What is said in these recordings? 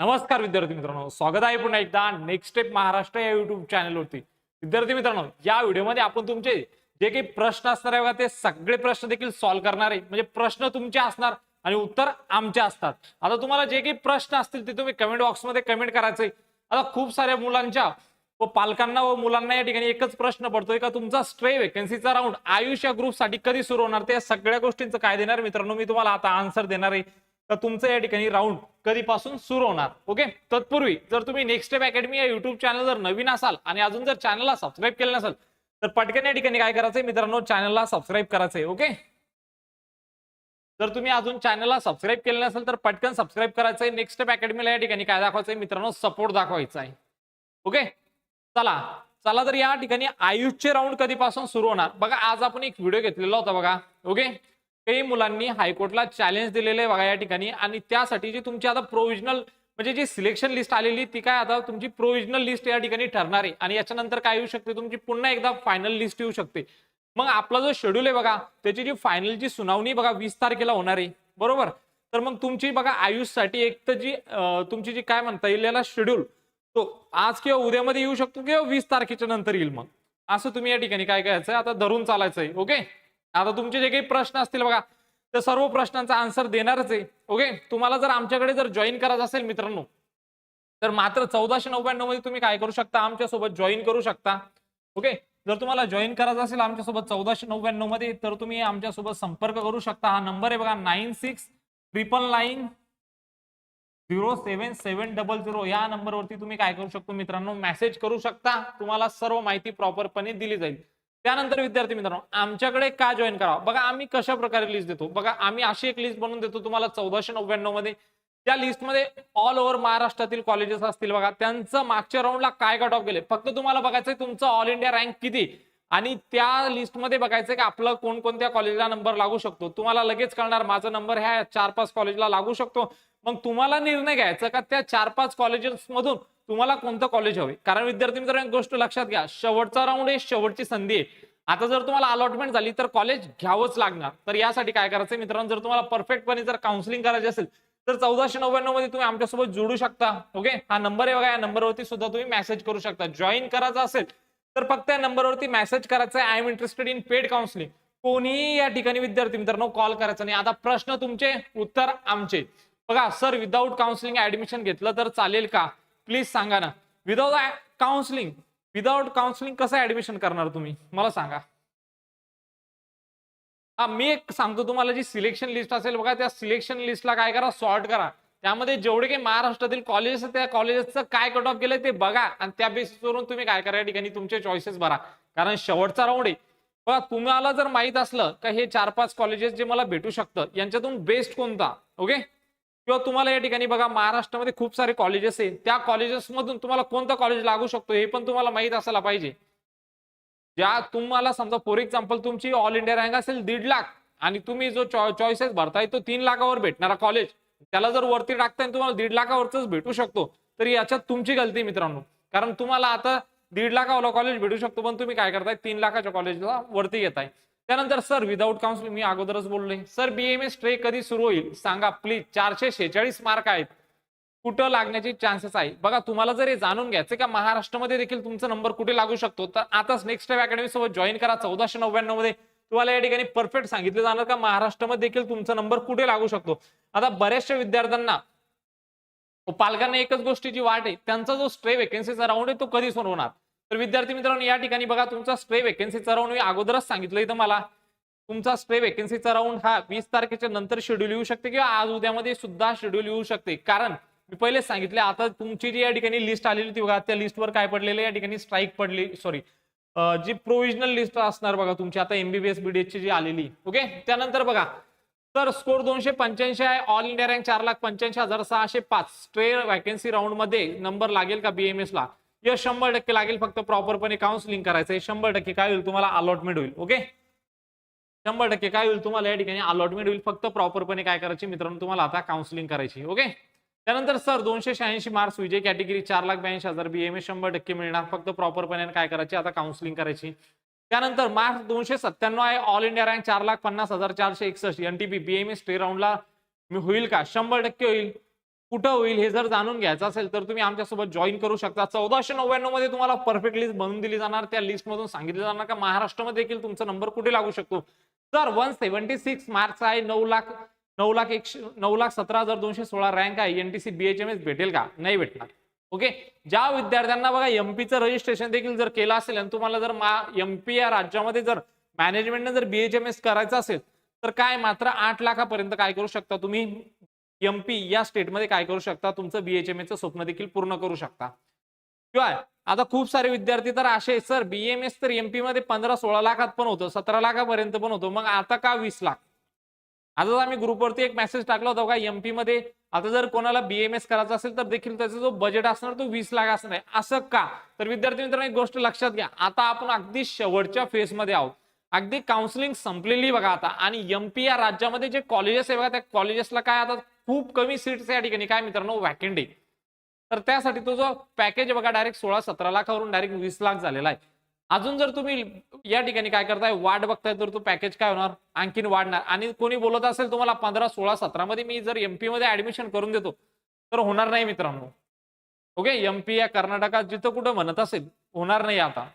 नमस्कार विद्यार्थी मित्रांनो स्वागत आहे पुन्हा एकदा नेक्स्ट स्टेप महाराष्ट्र या युट्यूब चॅनलवरती विद्यार्थी मित्रांनो या व्हिडिओमध्ये आपण तुमचे जे काही प्रश्न असणार आहे ते सगळे प्रश्न देखील सॉल्व्ह करणार आहे. म्हणजे प्रश्न तुमचे असणार आणि उत्तर आमचे असतात. आता तुम्हाला जे काही प्रश्न असतील ते तुम्ही कमेंट बॉक्समध्ये कमेंट करायचे आता खूप साऱ्या मुलांच्या व पालकांना व मुलांना या ठिकाणी एकच प्रश्न पडतोय का तुमचा स्ट्रे वेकन्सीचा राऊंड आयुष या ग्रुपसाठी कधी सुरू होणार? ते या सगळ्या गोष्टींचं काय देणार मित्रांनो? मी तुम्हाला आता आन्सर देणार आहे. तर तुमचं या ठिकाणी राऊंड कधीपासून सुरू होणार? ओके तत्पूर्वी जर तुम्ही नेक्स्ट स्टेप अकॅडमी या युट्यूब चॅनल जर नवीन असाल आणि अजून जर चॅनलला सबस्क्राईब केलं नसेल तर पटकन या ठिकाणी काय करायचंय मित्रांनो? चॅनलला सबस्क्राईब करायचंय ओके जर तुम्ही अजून चॅनलला सबस्क्राईब केलं नसेल तर पटकन सबस्क्राईब करायचंय. नेक्स्ट स्टेप अकॅडमीला या ठिकाणी काय दाखवायचंय मित्रांनो? सपोर्ट दाखवायचा आहे ओके चला. चला तर या ठिकाणी आयुषचे राऊंड कधीपासून सुरू होणार? बघा आज आपण एक व्हिडिओ घेतलेला होता बघा. ओके काही मुलांनी हायकोर्टला चॅलेंज दिलेलं आहे बघा या ठिकाणी. आणि त्यासाठी जी तुमची आता प्रोव्हिजनल म्हणजे जी सिलेक्शन लिस्ट आलेली ती काय आता तुमची प्रोव्हिजनल लिस्ट या ठिकाणी ठरणार आहे. आणि याच्यानंतर काय येऊ शकते? तुमची पुन्हा एकदा फायनल लिस्ट येऊ शकते. मग आपला जो शेड्यूल आहे बघा त्याची जी फायनलची सुनावणी बघा वीस तारखेला होणार आहे. बरोबर? तर मग तुमची बघा आयुषसाठी एक तर जी तुमची जी काय म्हणता येईल याला शेड्यूल तो आज किंवा उद्यामध्ये येऊ शकतो किंवा वीस तारखेच्या नंतर येईल मग. असं तुम्ही या ठिकाणी काय करायचंय? आता धरून चालायचंय. ओके आता तुमचे जे काही प्रश्न असतील बघा त्या सर्व प्रश्नांचा आन्सर देणारच आहे. ओके तुम्हाला जर आमच्याकडे जर जॉईन करायचं असेल मित्रांनो तर मात्र चौदाशे नव्याण्णवमध्ये तुम्ही काय करू शकता? आमच्यासोबत जॉईन करू शकता. ओके जर तुम्हाला जॉईन करायचं असेल आमच्यासोबत चौदाशे नव्याण्णवमध्ये तर तुम्ही आमच्यासोबत संपर्क करू शकता. हा नंबर आहे बघा nine six triple nine zero seven seven double zero या नंबरवरती तुम्ही काय करू शकतो मित्रांनो? मेसेज करू शकता. तुम्हाला सर्व माहिती प्रॉपरपणे दिली जाईल. त्यानंतर विद्यार्थी मित्रांनो आमच्याकडे का जॉईन करावं? बघा आम्ही कशा प्रकारे लिस्ट देतो? बघा आम्ही अशी एक लिस्ट बनवून देतो तुम्हाला चौदाशे नव्याण्णवमध्ये. त्या लिस्टमध्ये ऑल ओव्हर महाराष्ट्रातील कॉलेजेस असतील बघा. त्यांचं मागच्या राऊंडला काय कट ऑफ गेले फक्त तुम्हाला बघायचंय तुमचं ऑल इंडिया रँक किती? आणि त्या लिस्टमध्ये बघायचंय की आपलं कोणकोणत्या कॉलेजला नंबर लागू शकतो. तुम्हाला लगेच कळणार माझा नंबर ह्या चार पाच कॉलेजला लागू शकतो. मग तुम्हाला निर्णय घ्यायचा का त्या चार पाच कॉलेजेस मधून तुम्हाला कोणतं कॉलेज हवे? कारण विद्यार्थी मित्रांनो एक गोष्ट लक्षात घ्या शेवटचा राऊंड आहे शेवटची संधी आहे. आता जर तुम्हाला अलॉटमेंट झाली तर कॉलेज घ्यावंच लागणार. तर यासाठी काय करायचं मित्रांनो जर तुम्हाला परफेक्टपणे जर काउन्सिलिंग करायची असेल तर चौदाशे नव्याण्णवमध्ये तुम्ही आमच्यासोबत जोडू शकता ओके हा नंबर आहे बघा या नंबरवरती सुद्धा तुम्ही मेसेज करू शकता. जॉईन करायचा असेल तर फक्त या नंबरवरती मेसेज करायचा आहे I am interested in paid counselling कोणीही या ठिकाणी विद्यार्थी मित्रांनो कॉल करायचा नाही. आता प्रश्न तुमचे उत्तर आमचे. बघा सर विदाऊट काउन्सिलिंग ऍडमिशन घेतलं तर चालेल का? प्लीज सांगा ना. विदाऊट काउन्सिलिंग विदाऊट काउन्सिलिंग कसं ऍडमिशन करणार तुम्ही? मला सांगा. हा मी एक सांगतो तुम्हाला जी सिलेक्शन लिस्ट असेल बघा त्या सिलेक्शन लिस्टला काय करा सॉर्ट करा. त्यामध्ये जेवढे काही महाराष्ट्रातील कॉलेजेस त्या कॉलेजेसचं काय कट ऑफ गेलंय ते बघा. आणि त्या बेसिसवरून तुम्ही काय करा या ठिकाणी तुमचे चॉईसेस भरा. कारण शेवटचा राऊंड आहे. बघा तुम्हाला जर माहीत असलं का हे चार पाच कॉलेजेस जे मला भेटू शकतं यांच्यातून बेस्ट कोणता? ओके किंवा तुम्हाला या ठिकाणी बघा महाराष्ट्रामध्ये खूप सारे कॉलेजेस आहे त्या कॉलेजेस मधून तुम्हाला कोणतं कॉलेज लागू शकतो हे पण तुम्हाला माहीत असायला पाहिजे. ज्या तुम्हाला समजा फॉर एक्झाम्पल तुमची ऑल इंडिया रँक असेल दीड लाख. आणि तुम्ही जो चॉईसेस भरताय तो तीन लाखावर भेटणारा कॉलेज त्याला जर वरती टाकताय तुम्हाला दीड लाखावरच भेटू शकतो. तर याच्यात तुमची गलती मित्रांनो. कारण तुम्हाला आता दीड लाखावाला कॉलेज भेटू शकतो पण तुम्ही काय करताय? तीन लाखाच्या कॉलेजला वरती घेताय त्यानंतर सर विदाऊट काउन्सिलिंग मी अगोदरच बोललोय. सर बीएमएस ट्रे कधी सुरू होईल? सांगा प्लीज चारशे शेहेचाळीस मार्क आहेत. कुठं लागण्याचे चान्सेस आहे? बघा तुम्हाला जर हे जाणून घ्यायचं का महाराष्ट्रामध्ये देखील तुमचा नंबर कुठे लागू शकतो? तर आताच नेक्स्ट स्टेप अकॅडमी सोबत जॉईन करा. चौदाशे नव्याण्णवमध्ये तुम्हाला या ठिकाणी परफेक्ट सांगितलं जाणार का? महाराष्ट्रामध्ये देखील तुमचा नंबर कुठे लागू शकतो? आता बऱ्याचशा विद्यार्थ्यांना पालकांना एकच गोष्टीची वाट आहे. त्यांचा जो स्ट्रे वेकेन्सीचा राऊंड आहे तो कधी सोडवणार होणार? तर विद्यार्थी मित्रांनो या ठिकाणी बघा तुमचा स्ट्रे वेकेन्सीचा राऊंड मी अगोदरच सांगितलं इथं मला. तुमचा स्ट्रे वेकेन्सीचा राऊंड हा वीस तारखेच्या नंतर शेड्यूल येऊ शकते किंवा आज उद्यामध्ये सुद्धा शेड्यूल येऊ शकते. कारण मी पहिले सांगितले आता तुमची जी या ठिकाणी लिस्ट आलेली होती बघा त्या लिस्टवर काय पडलेलं या ठिकाणी स्ट्राईक पडली सॉरी जी प्रोव्हिजनल लिस्ट असणार बघा तुमची आता एमबीबीएस बीडीएस ची जी आलेली ओके त्यानंतर बघा तर स्कोर दोनशे पंच्याऐंशी आहे ऑल इंडिया रँक चार लाख पंच्याऐंशी हजार सहाशे पाच. स्ट्रे व्हॅकन्सी राऊंडमध्ये नंबर लागेल का बीएमएस ला? यश शंभर टक्के लागेल फक्त प्रॉपरपणे काउन्सिलिंग करायचं हे शंभर टक्के काय होईल तुम्हाला? अलॉटमेंट होईल ओके शंभर टक्के काय होईल तुम्हाला? या ठिकाणी अलॉटमेंट होईल फक्त प्रॉपरपणे काय करायची मित्रांनो तुम्हाला आता काउन्सिलिंग करायची ओके त्यानंतर सर दोनशे शहाऐंशी मार्क्स विजय कॅटेगरी चार लाख ब्याऐंशी हजार बीएमए शंभर टक्के मिळणार फक्त प्रॉपरपणे काय करायची? आता काउन्सिलिंग करायची. त्यानंतर मार्क्स दोनशे सत्त्याण्णव आहे ऑल इंडिया रँक चार लाख पन्नास हजार चारशे एकसष्ट एनटीपी बीएमए स्टे राऊंडला होईल का? शंभर टक्के होईल. कुठं होईल हे जर जाणून घ्यायचं असेल तर तुम्ही आमच्यासोबत जॉईन करू शकता. चौदाशे नव्याण्णवमध्ये तुम्हाला परफेक्ट लिस्ट बनवून दिली जाणार. त्या लिस्ट मधून सांगितलं जाणार का? महाराष्ट्रामध्ये देखील तुमचा नंबर कुठे लागू शकतो? तर वन सेव्हन्टी सिक्स मार्क्स आहे नऊ लाख नऊ लाख एकशे नऊ लाख सतरा हजार दोनशे सोळा रँक आहे. एनटीसी बीएचएमएस भेटेल का? नाही भेटणार. ओके? ज्या विद्यार्थ्यांना बघा एमपीचं रजिस्ट्रेशन देखील जर केलं असेल आणि तुम्हाला जर एमपी या राज्यामध्ये जर मॅनेजमेंटने जर बीएचएमएस करायचं असेल तर काय मात्र आठ लाखापर्यंत काय करू शकता तुम्ही? एमपी या स्टेटमध्ये काय करू शकता? तुमचं बीएचएमएचं स्वप्न देखील पूर्ण करू शकता. किंवा आता खूप सारे विद्यार्थी तर असे सर बीएमएस तर एमपी मध्ये पंधरा सोळा लाखात पण होतं सतरा लाखापर्यंत पण होतं मग आता का वीस लाख? आता आम्ही ग्रुपवरती एक मेसेज टाकला होता का एमपी मध्ये आता जर कोणाला बीएमएस करायचा असेल तर देखील त्याचा जो बजेट असणार तो वीस लाख असणार आहे. असं का? तर विद्यार्थी मित्रांनो एक गोष्ट लक्षात घ्या. आता आपण अगदी शेवटच्या फेजमध्ये आहोत. अगदी काउन्सिलिंग संपलेली बघा आता. आणि एमपी या राज्यामध्ये जे कॉलेजेस आहे बघा त्या कॉलेजेसला काय आता खूप कमी सीट्स या ठिकाणी. काय मित्रांनो? वॅकेंडी तर त्यासाठी तो जो पॅकेज बघा डायरेक्ट सोळा सतरा लाखावरून डायरेक्ट वीस लाख झालेला आहे. अजून जर तुम्ही या ठिकाणी काय करताय वाढ बघताय तर तो पॅकेज काय होणार? आणखीन वाढणार. आणि कोणी बोलत असेल तुम्हाला पंधरा सोळा सतरा मध्ये मी जर एमपी मध्ये ऍडमिशन करून देतो तर होणार नाही मित्रांनो. ओके एमपी या कर्नाटकात जिथं कुठं म्हणत असेल होणार नाही आता.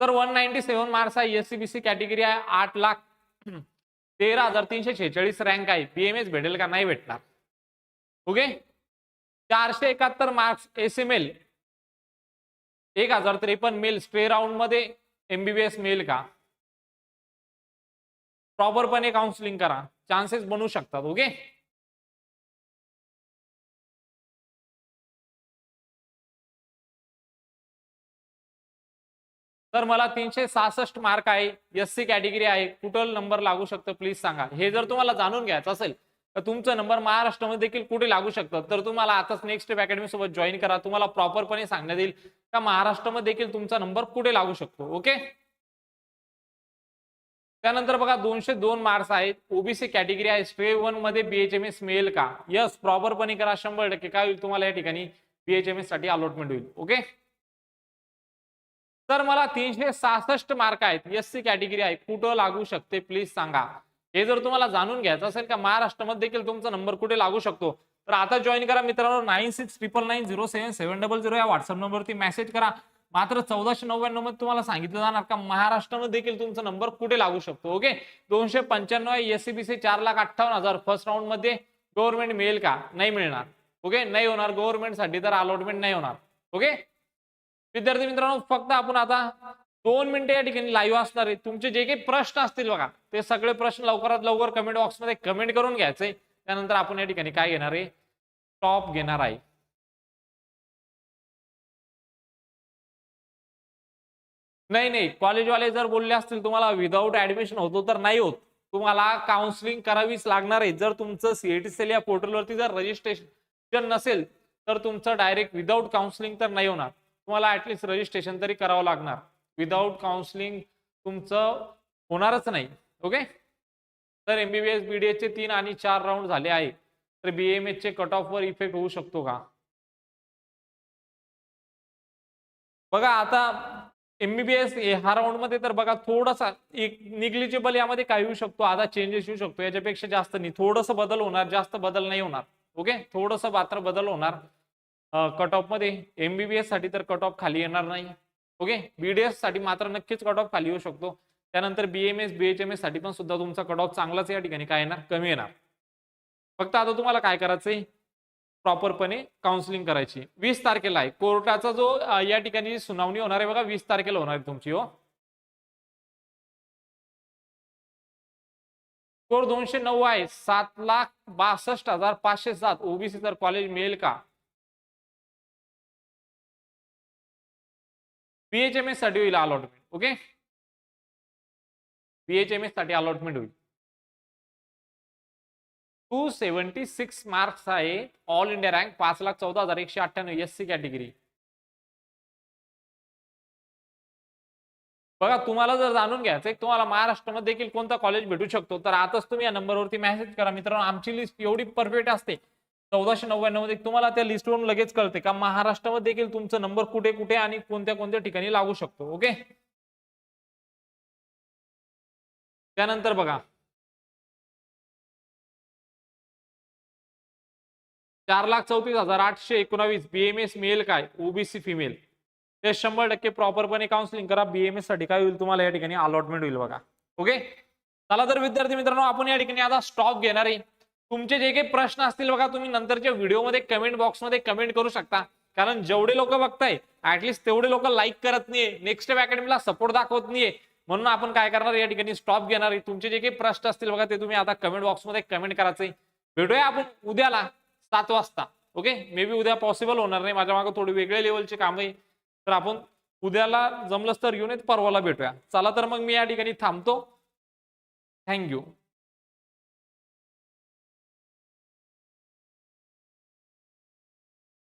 तर वन नाईन्टी सेव्हन मार्क्स आहे एससीबीसी कॅटेगरी आहे आठ लाख तेरा हजार तीनशे छेचाळीस रँक आहे. बीएमएस भेटेल का? नाही भेटणार. ओके चारशे एकाहत्तर मार्क्स एस एम एल एक हजार त्रेपन्न मेल स्ट्रे राऊंडमध्ये एमबीबीएस मेल का? प्रॉपरपणे काउन्सिलिंग करा. चान्सेस बनू शकतात ओके तर मला तीनशे सहासष्ट मार्क आहे एस सी कॅटेगरी आहे. कुठं नंबर लागू शकतो प्लीज सांगा. हे जर तुम्हाला जाणून घ्यायचं असेल तर तुमचा नंबर महाराष्ट्रामध्ये देखील कुठे लागू शकतात तर तुम्हाला आताच नेक्स्ट अकॅडमी सोबत जॉईन करा. तुम्हाला प्रॉपरपणे सांगण्यात येईल का महाराष्ट्रामध्ये देखील तुमचा नंबर कुठे लागू शकतो? ओके त्यानंतर बघा दोनशे दोन मार्क्स आहेत. ओबीसी कॅटेगरी आहे. स्ट्रे वनमध्ये बीएचएमएस मिळेल का? यस प्रॉपरपणे करा. शंभर टक्के. काय होईल तुम्हाला या ठिकाणी? बीएचएमएससाठी अलॉटमेंट होईल. ओके तर मला तीनशे सहासष्ट मार्क आहेत. एस सी कॅटेगरी आहे. कुठं लागू शकते? प्लीज सांगा. हे जर तुम्हाला जाणून घ्यायचं असेल का महाराष्ट्रामध्ये देखील तुमचा नंबर कुठे लागू शकतो? तर आता जॉईन करा मित्रांनो nine six triple nine zero seven seven double zero या व्हॉट्सअप नंबरवरती मेसेज करा. मात्र चौदाशे नव्याण्णवमध्ये तुम्हाला सांगितलं जाणार का महाराष्ट्रामध्ये देखील तुमचा नंबर कुठे लागू शकतो? ओके दोनशे पंच्याण्णव एससीबीसी चार लाख अठ्ठावन्न हजार फर्स्ट राऊंडमध्ये गव्हर्नमेंट मिळेल का? नाही मिळणार. ओके नाही होणार. गव्हर्नमेंटसाठी तर अलॉटमेंट नाही होणार. ओके विद्यार्थी मित्रांनो फक्त आपण आता दोन मिनिटं या ठिकाणी लाईव्ह असणार आहे तुमचे जे काही प्रश्न असतील बघा ते सगळे प्रश्न लवकरात लवकर कमेंट बॉक्समध्ये कमेंट करून घ्यायचे. त्यानंतर आपण या ठिकाणी काय घेणार आहे? टॉप घेणार आहे. नाही नाही कॉलेजवाले जर बोलले असतील तुम्हाला विदाऊट ऍडमिशन होतो तर नाही होत. तुम्हाला काउन्सिलिंग करावीच लागणार आहे. जर तुमचं सीएटी सेल या पोर्टलवरती जर रजिस्ट्रेशन नसेल तर तुमचं डायरेक्ट विदाऊट काउन्सिलिंग तर नाही होणार. तुम्हाला ऍटलिस्ट रजिस्ट्रेशन तरी करावं लागणार. विदाऊट काउन्सिलिंग तुमचं होणारच नाही ओके? तर एमबीबीएस बीडीएस चे तीन आणि चार राऊंड झाले आहे. तर बीएमएस चे कट ऑफ वर इफेक्ट होऊ शकतो का? बघा आता एमबीबीएस ह्या राऊंडमध्ये तर बघा थोडासा एक निग्लिजिबल यामध्ये काय होऊ शकतो आता चेंजेस येऊ शकतो. याच्यापेक्षा जास्त नाही. थोडस बदल होणार जास्त बदल नाही होणार ओके? थोडस मात्र बदल होणार. कट ऑफमध्ये एमबीबीएससाठी तर कट ऑफ खाली येणार नाही. ओके? बीडीएससाठी मात्र नक्कीच कट ऑफ खाली येऊ शकतो. त्यानंतर बीएमएस बीएचएमएससाठी पण सुद्धा तुमचा कट ऑफ चांगलाच या ठिकाणी काय येणार? कमी येणार. फक्त आता तुम्हाला काय करायचंय? प्रॉपरपणे काउन्सिलिंग करायची. वीस तारखेला आहे. कोर्टाचा जो या ठिकाणी सुनावणी होणार आहे बघा वीस तारखेला होणार आहे तुमची हो. स्कोर दोनशे नऊ आहे. सात लाख बासष्ट हजार पाचशे सात. ओबीसी तर कॉलेज मिळेल का? पीएचएमएससाठी होईल अलॉटमेंट ओके पीएचएमएससाठी अलॉटमेंट होईल. टू सेव्हन्टी सिक्स मार्क्स आहे ऑल इंडिया रँक पाच लाख चौदा हजार एकशे अठ्ठ्याण्णव एस सी कॅटेगरी बघा तुम्हाला जर जाणून घ्यायचं आहे, तुम्हाला महाराष्ट्रामध्ये देखील कोणता कॉलेज भेटू शकतो? तर आताच तुम्ही या नंबरवरती मेसेज करा. मित्रांनो आमची लिस्ट एवढी परफेक्ट असते. चौदाशे नव्याण्णवमध्ये तुम्हाला त्या लिस्टवरून लगेच कळते. का महाराष्ट्रामध्ये देखील तुमचा नंबर कुठे कुठे आणि कोणत्या कोणत्या ठिकाणी लागू शकतो ओके त्यानंतर बघा. चार लाख चौतीस हजार आठशे एकोणावीस बीएमएस मेल काय? ओबीसी फिमेल ते शंभर टक्के प्रॉपरपणे काउन्सिलिंग करा. बीएमएससाठी काय होईल तुम्हाला या ठिकाणी अलॉटमेंट होईल बघा. ओके चला तर विद्यार्थी मित्रांनो आपण या ठिकाणी आता स्टॉप घेणार आहे. तुमचे जे काही प्रश्न असतील बघा तुम्ही नंतरच्या व्हिडिओमध्ये कमेंट बॉक्समध्ये कमेंट करू शकता. कारण जेवढे लोक बघताय ऍटलिस्ट तेवढे लोक लाईक करत नाहीये. नेक्स्ट अकॅडमीला सपोर्ट दाखवत नाहीये. म्हणून आपण काय करणार या ठिकाणी स्टॉप घेणार. आहे तुमचे जे काही प्रश्न असतील बघा ते तुम्ही आता कमेंट बॉक्समध्ये कमेंट करायचे भेटूया आपण उद्याला सात वाजता. ओके मे बी उद्या पॉसिबल होणार नाही. माझ्या मागे थोडी वेगळ्या लेवलची काम आहे. तर आपण उद्याला जमलंच तर घेऊन येत परवाला भेटूया. चला तर मग मी या ठिकाणी थांबतो. थँक्यू